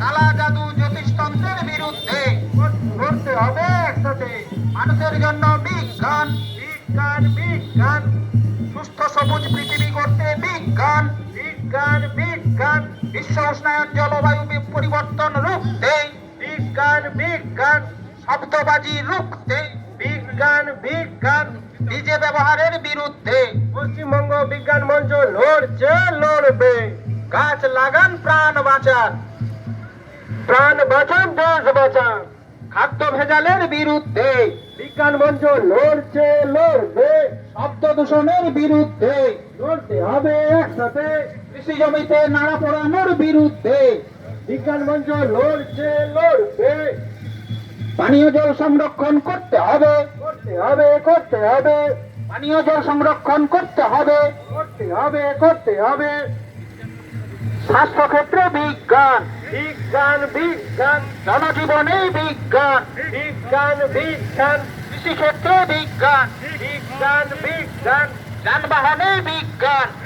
কালা জাদু জ্যোতিষতন্ত্রের বিরুদ্ধে করতে হবে একসাথে। মানুষের জন্য বিজ্ঞান বিজ্ঞান বিজ্ঞান। সুস্থ সবুজ পৃথিবী করতে বিজ্ঞান বিজ্ঞান বিজ্ঞান। বিশ্ব উষ্ণায়ন জলবায়ু পরিবর্তন রুখতে বিজ্ঞান বিজ্ঞান। শব্দবাজি রুখতে বিজ্ঞান বিজ্ঞান। নিজে ব্যবহারের বিরুদ্ধে পশ্চিমবঙ্গ বিজ্ঞান মঞ্চ লড়ছে, লড়বে। গাছ লাগান, প্রাণ বাঁচান। প্রাণ বাঁচান, দেশ বাঁচান। খাদ্য ভেজালের বিরুদ্ধে বিজ্ঞান মঞ্চ লড়ছে, লড়বে। শব্দ দূষণের বিরুদ্ধে লড়তে হবে একসাথে। কৃষি জমিতে নাড়া পড়ানোর বিরুদ্ধে বিজ্ঞান মঞ্চ লড়ছে, লড়বে। পানীয় জল সংরক্ষণ করতে হবে করতে হবে করতে হবে। পানীয় জল সংরক্ষণ করতে হবে করতে হবে করতে হবে। স্বাস্থ্য ক্ষেত্রে বিজ্ঞান। বিজ্ঞান বিজ্ঞান। জনজীবনে বিজ্ঞান। বিজ্ঞান বিজ্ঞান। কৃষি ক্ষেত্রে বিজ্ঞান। বিজ্ঞান বিজ্ঞান। যানবাহনে বিজ্ঞান।